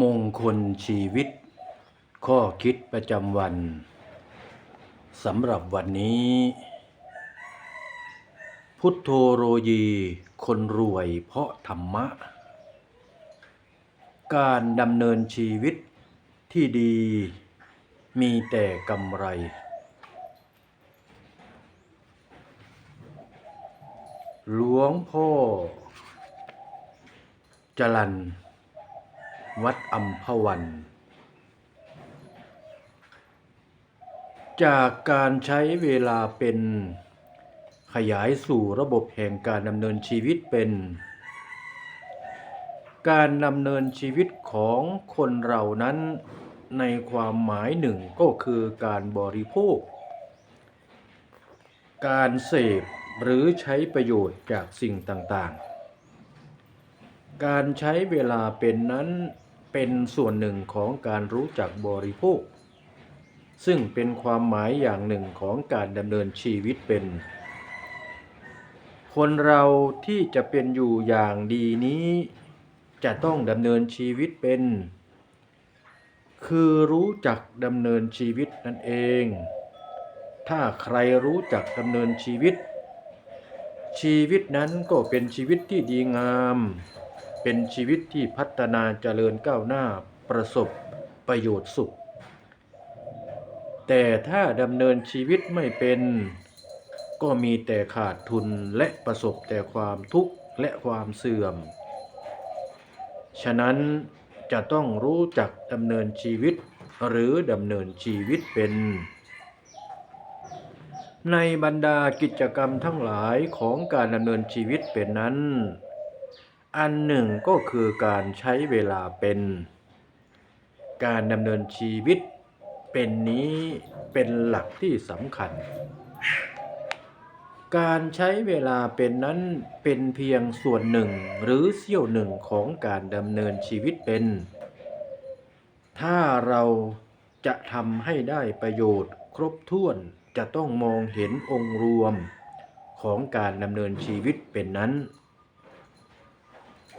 มงคลชีวิต ข้อคิดประจำวันสำหรับวันนี้ พุทโธโรยี คนรวยเพราะธรรมะ การดำเนินชีวิตที่ดีมีแต่กำไร หลวงพ่อจรัน วัดอัมพวัน จากการใช้เวลาเป็นขยายสู่ระบบแห่งการดำเนินชีวิตเป็น การดำเนินชีวิตของคนเรานั้นในความหมายหนึ่งก็คือการบริโภค การเสพหรือใช้ประโยชน์จากสิ่งต่างๆ การใช้เวลาเป็นนั้น เป็นส่วนหนึ่งของการรู้จักบริโภค ซึ่งเป็นความหมายอย่างหนึ่งของการดำเนินชีวิตเป็น คนเราที่จะเป็นอยู่อย่างดีนี้ จะต้องดำเนินชีวิตเป็น คือรู้จักดำเนินชีวิตนั่นเอง ถ้าใครรู้จักดำเนินชีวิต ชีวิตนั้นก็เป็นชีวิตที่ดีงาม เป็นชีวิตที่พัฒนาเจริญก้าวหน้าประสบประโยชน์สุข แต่ถ้าดำเนินชีวิตไม่เป็น ก็มีแต่ขาดทุนและประสบแต่ความทุกข์และความเสื่อม ฉะนั้นจะต้องรู้จักดำเนินชีวิตหรือดำเนินชีวิตเป็น ในบรรดากิจกรรมทั้งหลายของการดำเนินชีวิตเป็นนั้น อันหนึ่งก็คือการใช้เวลาเป็น การดำเนินชีวิตเป็นนี้เป็นหลักที่สำคัญ การใช้เวลาเป็นนั้นเป็นเพียงส่วนหนึ่งหรือเสี้ยวหนึ่งของการดำเนินชีวิตเป็น ถ้าเราจะทำให้ได้ประโยชน์ครบถ้วนจะต้องมองเห็นองค์รวมของการดำเนินชีวิตเป็นนั้น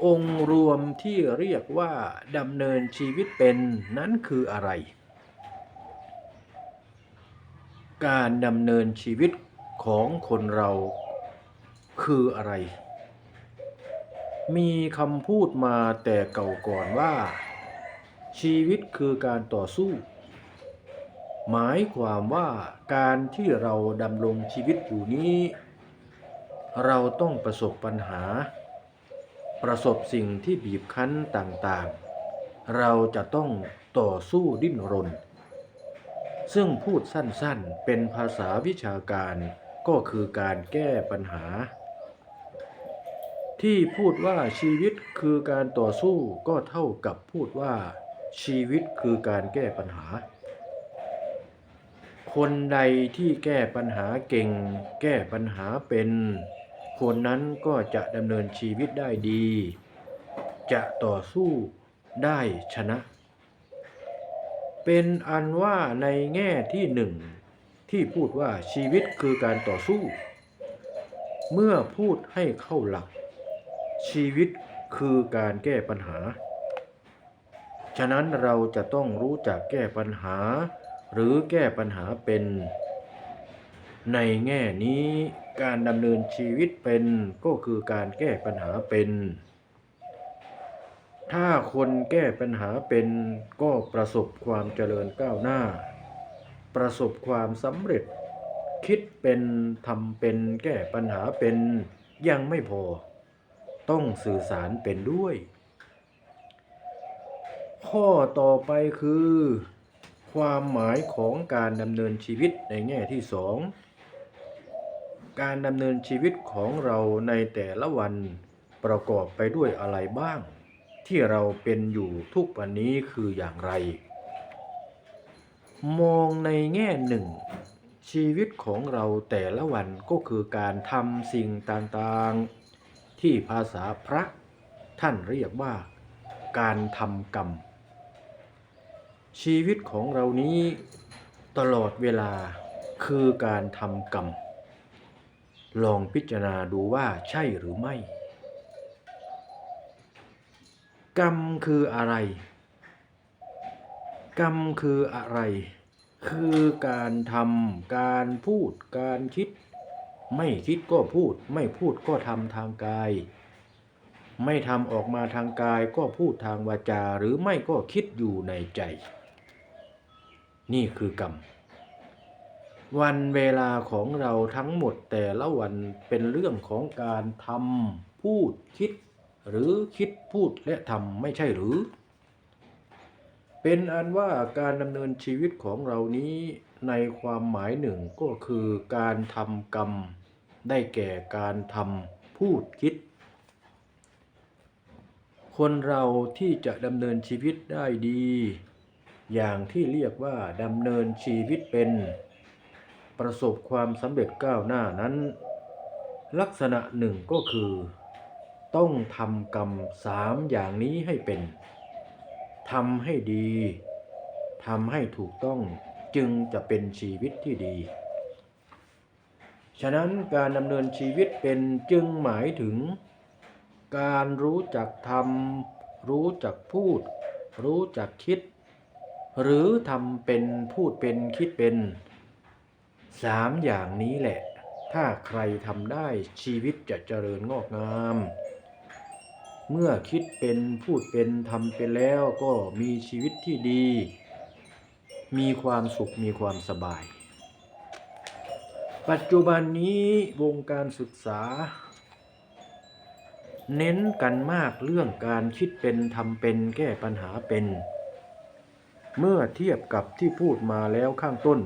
องค์รวมที่เรียกว่าดำเนินชีวิตเป็นนั้นคืออะไร การดำเนินชีวิตของคนเราคืออะไร มีคำพูดมาแต่เก่าก่อนว่า ชีวิตคือการต่อสู้ หมายความว่าการที่เราดำรงชีวิตอยู่นี้ เราต้องประสบปัญหา ประสบสิ่งที่บีบคั้นต่างๆ เราจะต้องต่อสู้ดิ้นรน ซึ่งพูดสั้นๆ เป็นภาษาวิชาการก็คือการแก้ปัญหา ที่พูดว่าชีวิตคือการต่อสู้ก็เท่ากับพูดว่า ชีวิตคือการแก้ปัญหา คนใดที่แก้ปัญหาเก่ง แก้ปัญหาเป็น คนนั้นก็จะดำเนินชีวิตได้ดี จะต่อสู้ได้ชนะ เป็นอันว่าในแง่ที่หนึ่งที่พูดว่าชีวิตคือการต่อสู้ เมื่อพูดให้เข้าหลัก ชีวิตคือการแก้ปัญหา ฉะนั้นเราจะต้องรู้จักแก้ปัญหา หรือแก้ปัญหาเป็น ในแง่นี้ การดำเนินชีวิตเป็นก็คือการแก้ปัญหาเป็น ถ้าคนแก้ปัญหาเป็นก็ประสบความเจริญก้าวหน้า ประสบความสำเร็จ คิดเป็นทำเป็นแก้ปัญหาเป็นยังไม่พอ ต้องสื่อสารเป็นด้วย ข้อต่อไปคือ ความหมายของการดำเนินชีวิตในแง่ที่สอง การดำเนินชีวิตของเราในแต่ละวันประกอบไปด้วยอะไรบ้าง ที่เราเป็นอยู่ทุกวันนี้คืออย่างไร มองในแง่หนึ่ง ชีวิตของเราแต่ละวันก็คือการทำสิ่งต่างๆ ที่ภาษาพระท่านเรียกว่า การทำกรรม ชีวิตของเรานี้ตลอดเวลาคือการทำกรรม ลองพิจารณาดูว่าใช่หรือไม่ กรรมคืออะไร กรรมคืออะไร คือการทำการพูดการคิด ไม่คิดก็พูด ไม่พูดก็ทำทางกาย ไม่ทำออกมาทางกายก็พูดทางวาจาหรือไม่ก็คิดอยู่ในใจ นี่คือกรรม วันเวลาของเราทั้งหมดแต่ละวันเป็นเรื่องของการทำพูดคิด หรือคิดพูดและทำไม่ใช่หรือ เป็นอันว่าการดำเนินชีวิตของเรานี้ในความหมายหนึ่งก็คือการทำกรรม ได้แก่การทำพูดคิด คนเราที่จะดำเนินชีวิตได้ดี อย่างที่เรียกว่าดำเนินชีวิตเป็น ประสบความสำเร็จก้าวหน้านั้น ลักษณะหนึ่งก็คือ ต้องทำกรรมสามอย่างนี้ให้เป็นทำให้ดีทำให้ถูกต้องจึงจะเป็นชีวิตที่ดี ฉะนั้นการดำเนินชีวิตเป็นจึงหมายถึง การรู้จักทำรู้จักพูด รู้จักคิด หรือทำเป็นพูดเป็นคิดเป็น สามอย่างนี้แหละ ถ้าใครทำได้ชีวิตจะเจริญงอกงาม เมื่อคิดเป็นพูดเป็นทำเป็นแล้วก็มีชีวิตที่ดี มีความสุขมีความสบาย ปัจจุบันนี้วงการศึกษา เน้นกันมากเรื่องการคิดเป็นทำเป็นแก้ปัญหาเป็น เมื่อเทียบกับที่พูดมาแล้วข้างต้น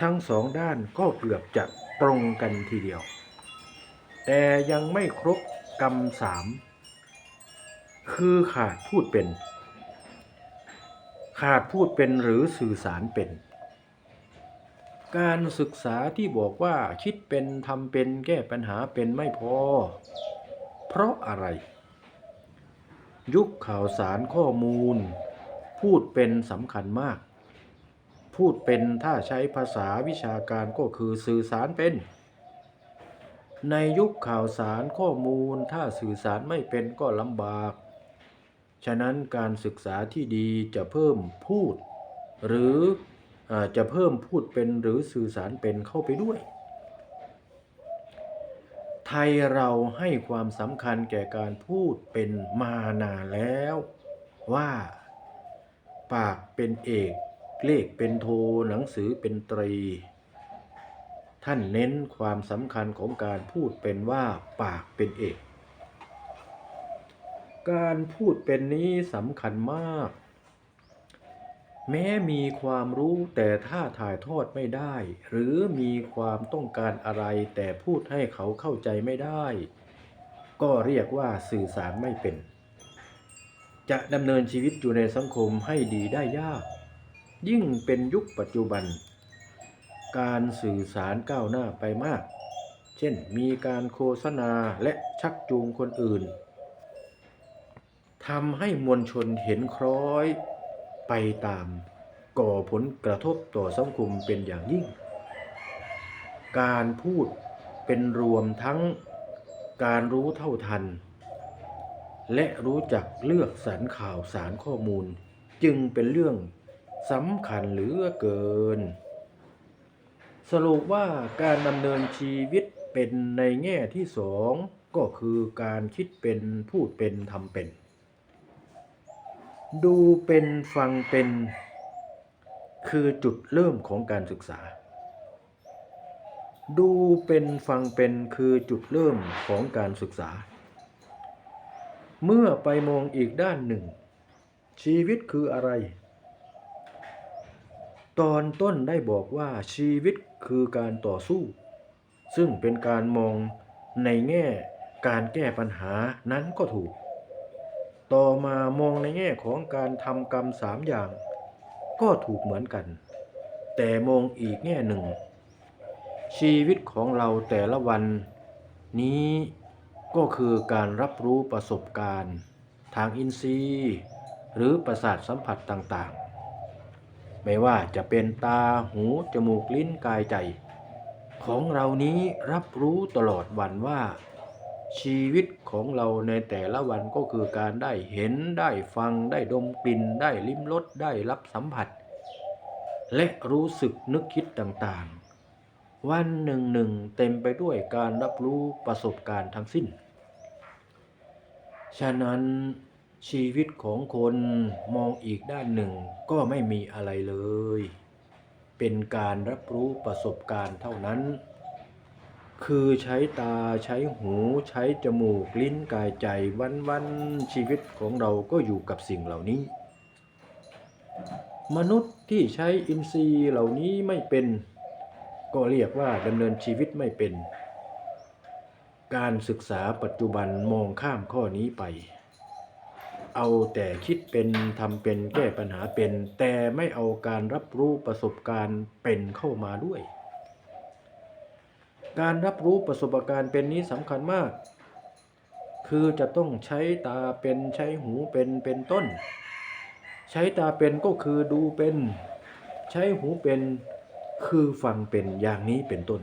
ทั้งสองด้านก็เกือบจะตรงกันทีเดียว แต่ยังไม่ครบกรรมสามคือขาดพูดเป็น ขาดพูดเป็นหรือสื่อสารเป็น การศึกษาที่บอกว่าคิดเป็นทำเป็นแก้ปัญหาเป็นไม่พอ เพราะอะไร ยุคข่าวสารข้อมูล พูดเป็นสำคัญมาก พูดเป็นถ้าใช้ภาษาวิชาการก็คือสื่อสารเป็น ในยุคข่าวสารข้อมูลถ้าสื่อสารไม่เป็นก็ลำบาก ฉะนั้นการศึกษาที่ดีจะเพิ่มพูด หรืออจะเพิ่มพูดเป็นหรือสื่อสารเป็นเข้าไปด้วย ไทยเราให้ความสำคัญแก่การพูดเป็นมานานแล้วว่าปากเป็นเอก เลขเป็นโทหนังสือเป็นตรี ท่านเน้นความสำคัญของการพูดเป็นว่าปากเป็นเอก การพูดเป็นนี้สำคัญมาก แม้มีความรู้แต่ถ้าถ่ายทอดไม่ได้ หรือมีความต้องการอะไรแต่พูดให้เขาเข้าใจไม่ได้ ก็เรียกว่าสื่อสารไม่เป็น จะดำเนินชีวิตอยู่ในสังคมให้ดีได้ยาก ยิ่งเป็นยุคปัจจุบัน การสื่อสารก้าวหน้าไปมาก เช่นมีการโฆษณาและชักจูงคนอื่นทำให้มวลชนเห็นคล้อยไปตามก่อผลกระทบต่อสังคมเป็นอย่างยิ่ง การพูดเป็นรวมทั้งการรู้เท่าทัน และรู้จักเลือกสรรข่าวสารข้อมูล จึงเป็นเรื่อง สำคัญเหลือเกิน สรุปว่าการดำเนินชีวิตเป็นในแง่ที่สองก็คือการคิดเป็นพูดเป็นทำเป็น ดูเป็นฟังเป็น คือจุดเริ่มของการศึกษา ดูเป็นฟังเป็นคือจุดเริ่มของการศึกษา เมื่อไปมองอีกด้านหนึ่ง ชีวิตคืออะไร ตอนต้นได้บอกว่าชีวิตคือการต่อสู้ ซึ่งเป็นการมองในแง่การแก้ปัญหานั้นก็ถูก ต่อมามองในแง่ของการทำกรรมสามอย่าง ก็ถูกเหมือนกัน แต่มองอีกแง่หนึ่ง ชีวิตของเราแต่ละวัน นี้ก็คือการรับรู้ประสบการณ์ ทางอินทรีย์ หรือประสาทสัมผัสต่างๆ ไม่ว่าจะเป็นตาหูจมูกลิ้นกายใจ ของเรานี้รับรู้ตลอดวันว่า ชีวิตของเราในแต่ละวันก็คือการได้เห็นได้ฟังได้ดมกลิ่นได้ลิ้มรสได้รับสัมผัส และรู้สึกนึกคิดต่างๆ วันหนึ่งหนึ่งเต็มไปด้วยการรับรู้ประสบการณ์ทั้งสิ้น ฉะนั้น ชีวิตของคนมองอีกด้านหนึ่งก็ไม่มีอะไรเลย เป็นการรับรู้ประสบการณ์เท่านั้น คือใช้ตาใช้หูใช้จมูกลิ้นกายใจวันวันชีวิตของเราก็อยู่กับสิ่งเหล่านี้ มนุษย์ที่ใช้อินทรีย์เหล่านี้ไม่เป็น ก็เรียกว่าดำเนินชีวิตไม่เป็น การศึกษาปัจจุบันมองข้ามข้อนี้ไป เอาแต่คิดเป็นทำเป็นแก้ปัญหาเป็น แต่ไม่เอาการรับรู้ประสบการณ์เป็นเข้ามาด้วย การรับรู้ประสบการณ์เป็นนี้สำคัญมาก คือจะต้องใช้ตาเป็นใช้หูเป็นเป็นต้น ใช้ตาเป็นก็คือดูเป็น ใช้หูเป็นคือฟังเป็นอย่างนี้เป็นต้น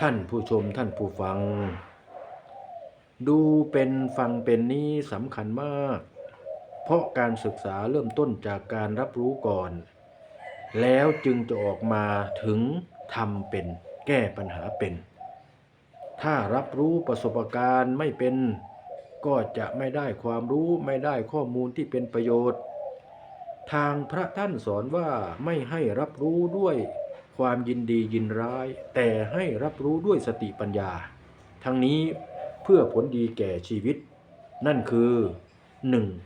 ท่านผู้ชมท่านผู้ฟัง ดูเป็นฟังเป็นนี้สำคัญมาก เพราะการศึกษาเริ่มต้นจากการรับรู้ก่อน แล้วจึงจะออกมาถึงทำเป็นแก้ปัญหาเป็น ถ้ารับรู้ประสบการณ์ไม่เป็น ก็จะไม่ได้ความรู้ไม่ได้ข้อมูลที่เป็นประโยชน์ ทางพระท่านสอนว่าไม่ให้รับรู้ด้วยความยินดียินร้าย แต่ให้รับรู้ด้วยสติปัญญา ทั้งนี้ พื่อผลดีแก่ชีวิต นั่นคือ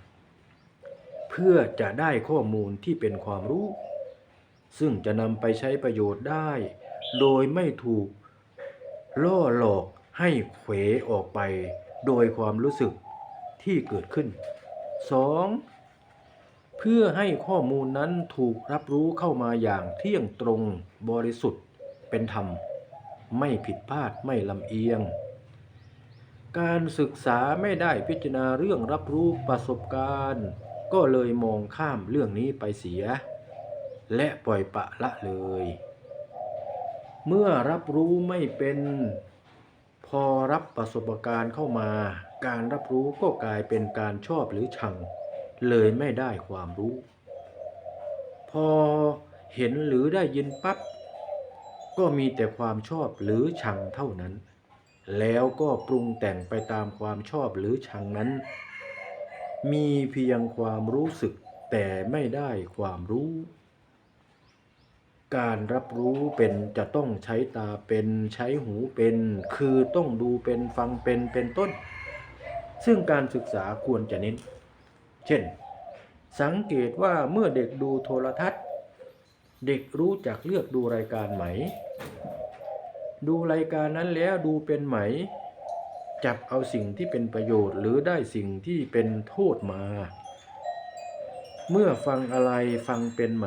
1. เพื่อจะได้ข้อมูลที่เป็นความรู้ ซึ่งจะนำไปใช้ประโยชน์ได้ โดยไม่ถูกล่อหลอกให้เขวออกไปโดยความรู้สึกที่เกิดขึ้น 2. เพื่อให้ข้อมูลนั้นถูกรับรู้เข้ามาอย่างเที่ยงตรงบริสุทธิ์เป็นธรรม ไม่ผิดพลาดไม่ลำเอียง การศึกษาไม่ได้พิจารณาเรื่องรับรู้ประสบการณ์ ก็เลยมองข้ามเรื่องนี้ไปเสีย และปล่อยปะละเลย เมื่อรับรู้ไม่เป็นพอรับประสบการณ์เข้ามา การรับรู้ก็กลายเป็นการชอบหรือชัง เลยไม่ได้ความรู้ พอเห็นหรือได้ยินปั๊บก็มีแต่ความชอบหรือชังเท่านั้น แล้วก็ปรุงแต่งไปตามความชอบหรือชังนั้น มีเพียงความรู้สึกแต่ไม่ได้ความรู้ การรับรู้เป็นจะต้องใช้ตาเป็นใช้หูเป็น คือต้องดูเป็นฟังเป็นเป็นต้น ซึ่งการศึกษาควรจะเน้น เช่น สังเกตว่าเมื่อเด็กดูโทรทัศน์ เด็กรู้จักเลือกดูรายการไหม ดูรายการนั้นแล้วดูเป็นไหม จับเอาสิ่งที่เป็นประโยชน์ หรือได้สิ่งที่เป็นโทษมา เมื่อฟังอะไรฟังเป็นไหม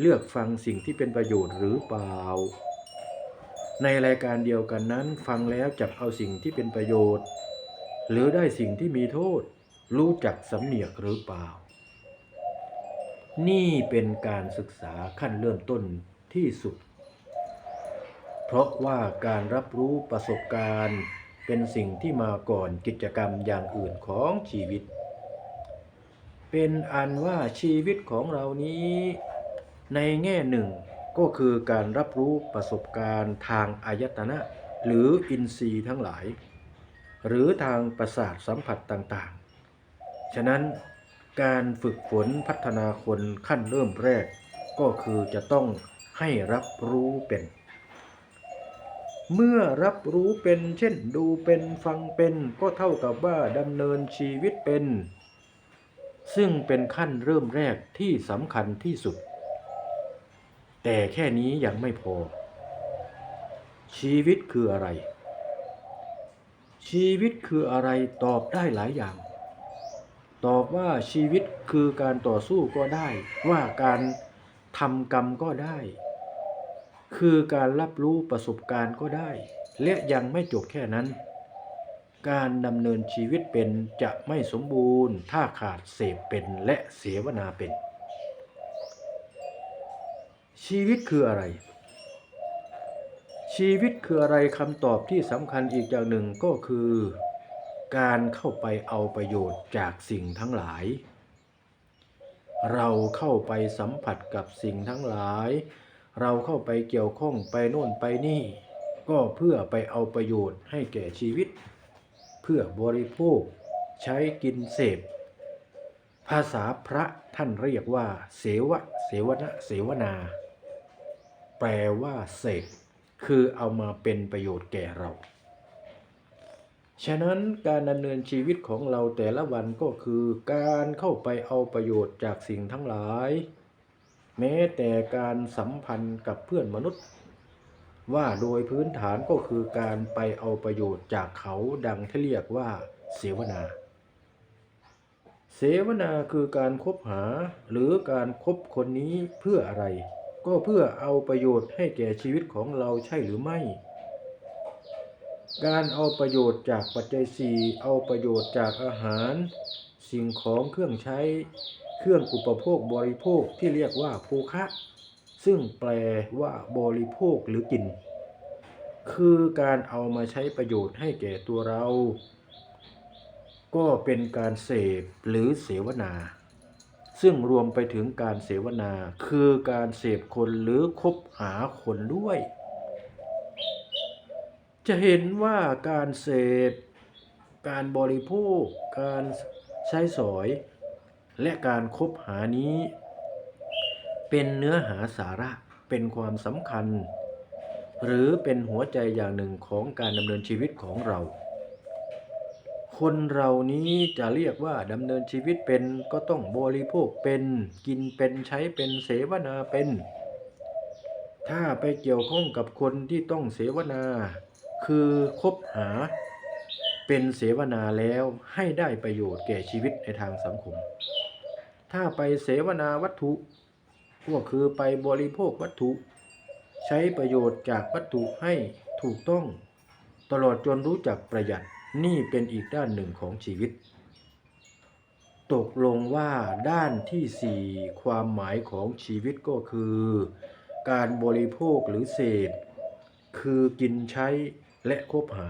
เลือกฟังสิ่งที่เป็นประโยชน์หรือเปล่า ในรายการเดียวกันนั้น ฟังแล้วจับเอาสิ่งที่เป็นประโยชน์ หรือได้สิ่งที่มีโทษ รู้จักสำเนียกหรือเปล่า นี่เป็นการศึกษาขั้นเริ่มต้นที่สุด เพราะว่าการรับรู้ประสบการณ์ เป็นสิ่งที่มาก่อนกิจกรรมอย่างอื่นของชีวิต เป็นอันว่าชีวิตของเรานี้ ในแง่หนึ่งก็คือการรับรู้ประสบการณ์ทางอายตนะ หรืออินทรีย์ทั้งหลาย หรือทางประสาทสัมผัสต่างๆ ฉะนั้นการฝึกฝนพัฒนาคนขั้นเริ่มแรก ก็คือจะต้องให้รับรู้เป็น เมื่อรับรู้เป็นเช่นดูเป็นฟังเป็นก็เท่ากับว่าดำเนินชีวิตเป็น ซึ่งเป็นขั้นเริ่มแรกที่สำคัญที่สุด แต่แค่นี้ยังไม่พอ ชีวิตคืออะไร ชีวิตคืออะไรตอบได้หลายอย่าง ตอบว่าชีวิตคือการต่อสู้ก็ได้ ว่าการทำกรรมก็ได้ คือการรับรู้ประสบการณ์ก็ได้ และยังไม่จบแค่นั้น การดำเนินชีวิตเป็นจะไม่สมบูรณ์ ถ้าขาดเสพเป็นและเสวนาเป็น ชีวิตคืออะไร ชีวิตคืออะไรคำตอบที่สำคัญอีกอย่างหนึ่งก็คือ การเข้าไปเอาประโยชน์จากสิ่งทั้งหลาย เราเข้าไปสัมผัสกับสิ่งทั้งหลาย เราเข้าไปเกี่ยวข้องไปโน่นไปนี่ ก็เพื่อไปเอาประโยชน์ให้แก่ชีวิต เพื่อบริโภค ใช้กินเสพ ภาษาพระท่านเรียกว่า เสวะ เสวนะเสวนา แปลว่าเสพคือเอามาเป็นประโยชน์แก่เรา ฉะนั้นการดำเนินชีวิตของเราแต่ละวันก็คือการเข้าไปเอาประโยชน์จากสิ่งทั้งหลาย แม้แต่การสัมพันธ์กับเพื่อนมนุษย์ ว่าโดยพื้นฐานก็คือการไปเอาประโยชน์จากเขาดังที่เรียกว่าเสวนา เสวนาคือการคบหาหรือการคบคนนี้เพื่ออะไร ก็เพื่อเอาประโยชน์ให้แก่ชีวิตของเราใช่หรือไม่ การเอาประโยชน์จากปัจจัยสี่เอาประโยชน์จากอาหาร สิ่งของเครื่องใช้ เครื่องอุปโภคบริโภคที่เรียกว่าโภคะ ซึ่งแปลว่าบริโภคหรือกิน คือการเอามาใช้ประโยชน์ให้แก่ตัวเรา ก็เป็นการเสพหรือเสวนา ซึ่งรวมไปถึงการเสวนา คือการเสพคนหรือคบหาคนด้วย จะเห็นว่าการเสพการบริโภค การใช้สอย และการคบหานี้ เป็นเนื้อหาสาระเป็นความสำคัญ หรือเป็นหัวใจอย่างหนึ่งของการดำเนินชีวิตของเรา คนเรานี้จะเรียกว่าดำเนินชีวิตเป็นก็ต้องบริโภคเป็นกินเป็นใช้เป็นเสวนาเป็น ถ้าไปเกี่ยวข้องกับคนที่ต้องเสวนา คือคบหาเป็นเสวนาแล้วให้ได้ประโยชน์แก่ชีวิตในทางสังคม ถ้าไปเสวนาวัตถุ ก็คือไปบริโภควัตถุ ใช้ประโยชน์จากวัตถุให้ถูกต้อง ตลอดจนรู้จักประหยัดนี่เป็นอีกด้านหนึ่งของชีวิต ตกลงว่าด้านที่สี่ความหมายของชีวิตก็คือ การบริโภคหรือเสพคือกินใช้และคบหา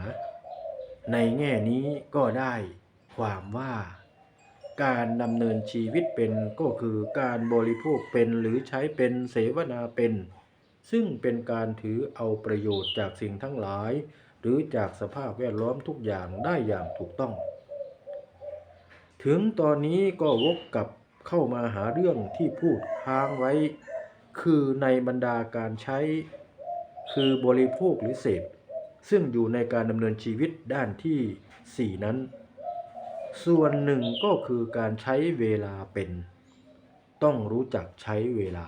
ในแง่นี้ก็ได้ความว่า การดำเนินชีวิตเป็นก็คือการบริโภคเป็นหรือใช้เป็นเสวนาเป็น ซึ่งเป็นการถือเอาประโยชน์จากสิ่งทั้งหลาย หรือจากสภาพแวดล้อมทุกอย่างได้อย่างถูกต้อง ถึงตอนนี้ก็วกกลับเข้ามาหาเรื่องที่พูดค้างไว้ คือในบรรดาการใช้ คือบริโภคหรือเสพซึ่งอยู่ในการดำเนินชีวิตด้านที่ 4 นั้น ส่วนหนึ่งก็คือการใช้เวลาเป็น ต้องรู้จักใช้เวลา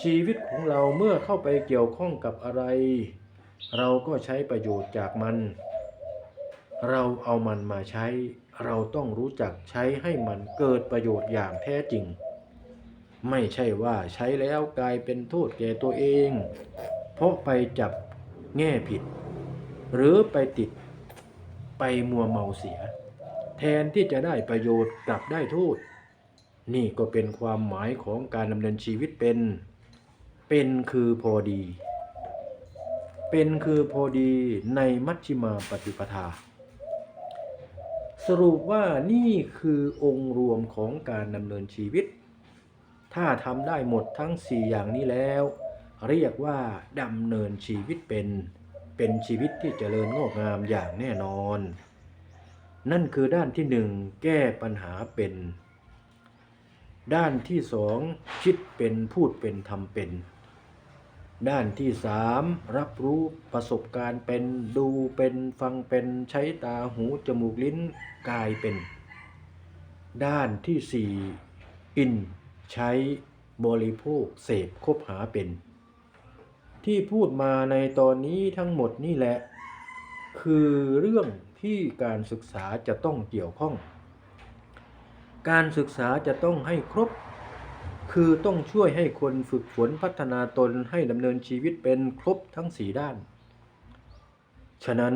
ชีวิตของเราเมื่อเข้าไปเกี่ยวข้องกับอะไร เราก็ใช้ประโยชน์จากมัน เราเอามันมาใช้ เราต้องรู้จักใช้ให้มันเกิดประโยชน์อย่างแท้จริง ไม่ใช่ว่าใช้แล้วกลายเป็นโทษแก่ตัวเอง เพราะไปจับแง่ผิด หรือไปติด ไปมัวเมาเสีย แทนที่จะได้ประโยชน์กลับได้โทษ นี่ก็เป็นความหมายของการดำเนินชีวิตเป็น เป็นคือพอดี เป็นคือพอดีในมัชฌิมาปฏิปทา สรุปว่านี่คือองค์รวมของการดำเนินชีวิต ถ้าทำได้หมดทั้ง 4 อย่างนี้แล้ว เรียกว่าดำเนินชีวิตเป็น เป็นชีวิตที่เจริญงอกงามอย่างแน่นอน นั่นคือด้านที่หนึ่งแก้ปัญหาเป็น ด้านที่สองคิดเป็นพูดเป็นทำเป็น ด้านที่สามรับรู้ประสบการณ์เป็นดูเป็นฟังเป็นใช้ตาหูจมูกลิ้นกายเป็น ด้านที่สี่กินใช้บริโภคเสพคบหาเป็น ที่พูดมาในตอนนี้ทั้งหมดนี่แหละ คือเรื่องที่การศึกษาจะต้องเกี่ยวข้อง การศึกษาจะต้องให้ครบ คือต้องช่วยให้คนฝึกฝนพัฒนาตนให้ดำเนินชีวิตเป็นครบทั้งสีด้าน ฉะนั้น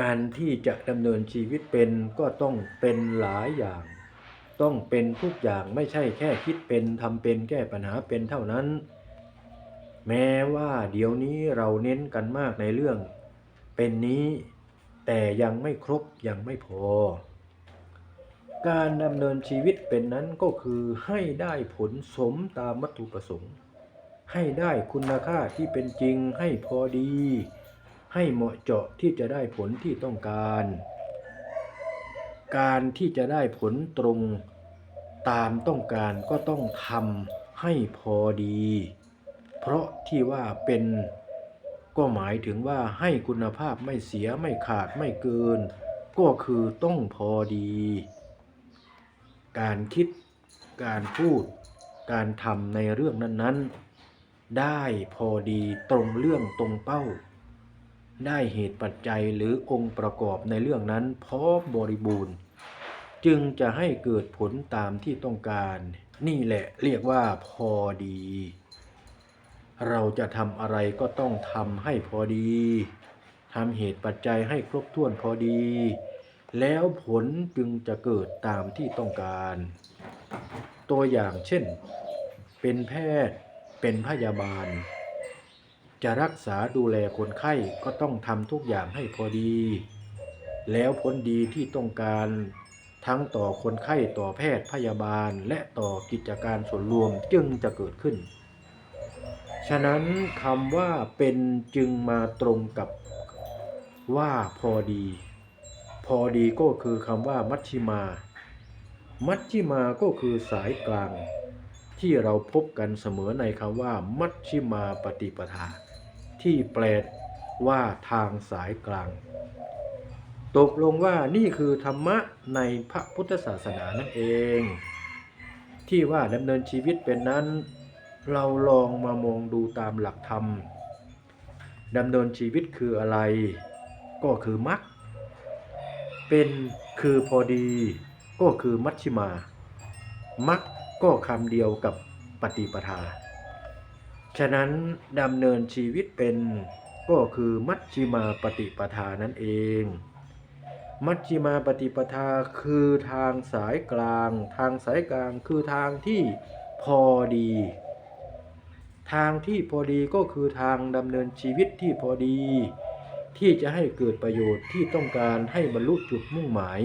การที่จะดำเนินชีวิตเป็นก็ต้องเป็นหลายอย่าง ต้องเป็นทุกอย่างไม่ใช่แค่คิดเป็นทำเป็นแก้ปัญหาเป็นเท่านั้น แม้ว่าเดี๋ยวนี้เราเน้นกันมากในเรื่อง เป็นนี้แต่ยังไม่ครบยังไม่พอ การดำเนินชีวิตเป็นนั้นก็คือให้ได้ผลสมตามวัตถุประสงค์ ให้ได้คุณค่าที่เป็นจริงให้พอดี ให้เหมาะเจาะที่จะได้ผลที่ต้องการ การที่จะได้ผลตรงตามต้องการก็ต้องทำให้พอดี เพราะที่ว่าเป็นก็หมายถึงว่าให้คุณภาพไม่เสียไม่ขาดไม่เกิน ก็คือต้องพอดี การคิดการพูด การทำในเรื่องนั้นๆ ได้พอดีตรงเรื่องตรงเป้า ได้เหตุปัจจัยหรือองค์ประกอบในเรื่องนั้นพร้อมบริบูรณ์ จึงจะให้เกิดผลตามที่ต้องการ นี่แหละเรียกว่าพอดี เราจะทำอะไรก็ต้องทำให้พอดีทำเหตุปัจจัยให้ครบถ้วนพอดี แล้วผลจึงจะเกิดตามที่ต้องการ ตัวอย่างเช่น เป็นแพทย์เป็นพยาบาล จะรักษาดูแลคนไข้ก็ต้องทำทุกอย่างให้พอดี แล้วผลดีที่ต้องการทั้งต่อคนไข้ต่อแพทย์พยาบาลและต่อกิจการส่วนรวมจึงจะเกิดขึ้น ฉะนั้นคำว่าเป็นจึงมาตรงกับว่าพอดี พอดีก็คือคำว่ามัชชิมา มัชชิมาก็คือสายกลาง ที่เราพบกันเสมอในคำว่า มัชชิมาปฏิปทา ที่แปลว่าทางสายกลาง ตกลงว่านี่คือธรรมะในพระพุทธศาสนานั่นเอง ที่ว่าดำเนินชีวิตเป็นนั้น เราลองมามองดูตามหลักธรรมดำเนินชีวิตคืออะไร ก็คือมรรคเป็นคือพอดีก็คือมัชชิมามักก็คำเดียวกับปฏิปทา ฉะนั้นดำเนินชีวิตเป็นก็คือมัชชิมาปฏิปทานั่นเอง มัชชิมาปฏิปทาคือทางสายกลาง ทางสายกลางคือทางที่พอดี ทางที่พอดีก็คือทางดำเนินชีวิตที่พอดี ที่จะให้เกิดประโยชน์ที่ต้องการให้บรรลุจุดมุ่งหมาย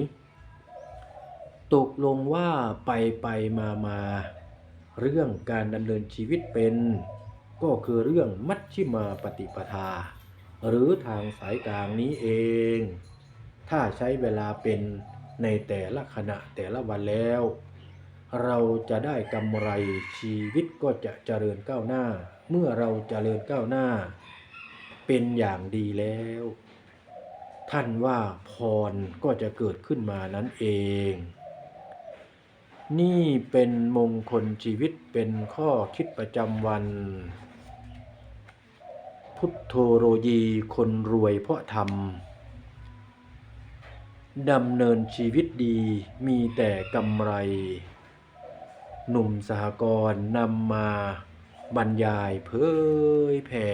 ตกลงว่าไปไปมามาเรื่องการดำเนินชีวิตเป็น ก็คือเรื่องมัชชิมาปฏิปทา หรือทางสายกลางนี้เอง ถ้าใช้เวลาเป็นในแต่ละขณะแต่ละวันแล้ว เราจะได้กำไรชีวิตก็จะเจริญก้าวหน้า เมื่อเราเจริญก้าวหน้า เป็นอย่างดีแล้ว ท่านว่าพรก็จะเกิดขึ้นมานั้นเอง นี่เป็นมงคลชีวิตเป็นข้อคิดประจำวัน พุทโธโรยีคนรวยเพราะธรรมดำเนินชีวิตดีมีแต่กำไร หนุ่มสหกรณ์นำมาบรรยายเผยแผ่